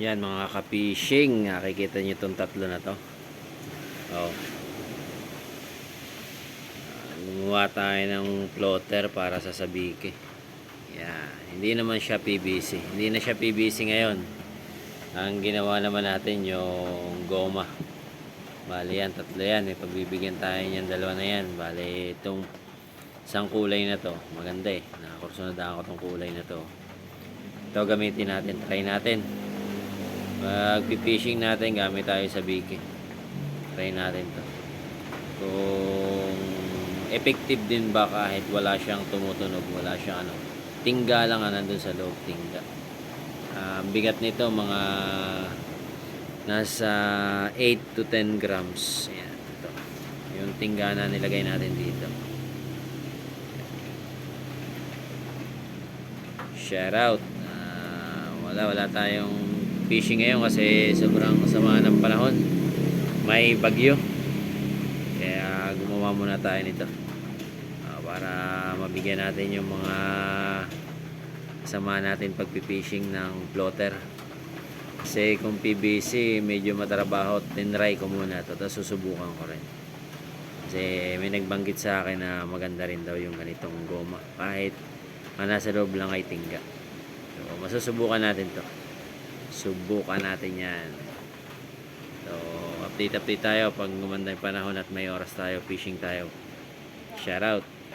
Yan mga ka-fishing. Nakikita nyo itong tatlo na to. Oh. Gumawa tayo ng floater para sa sabike. Yan. Hindi naman siya PVC. Hindi na siya PVC ngayon. Ang ginawa naman natin yung goma. Bali yan, tatlo yan. May pagbibigyan tayo niyan, dalawa na yan. Bali itong isang kulay na to. Maganda eh. Nakakursunadaan ko itong kulay na to. Ito gamitin natin. Try natin. Pag fishing natin, gamit tayo sa biki. Try natin to. Kung effective din ba kahit wala siyang tumutunog, wala siyang ano. Tingga lang ang nandun sa loob, tingga. Ang bigat nito mga nasa 8 to 10 grams. Ayan, ito. Yung tingga na nilagay natin dito. Shout out. Ah, wala wala tayong fishing ngayon kasi sobrang sama ng panahon. May bagyo. Kaya gumawa muna tayo nito. Ah, para mabigyan natin yung mga sama natin pagpipishing ng floater. Kasi kung PVC, medyo matrabaho, tinry ko muna ito. Tapos susubukan ko rin. Kasi may nagbanggit sa akin na maganda rin daw yung ganitong goma. Kahit nasa loob lang ay tingga. So, masusubukan natin to. Subukan natin yan. So, update-update tayo pag gumanda yung panahon at may oras tayo, fishing tayo. Shout out.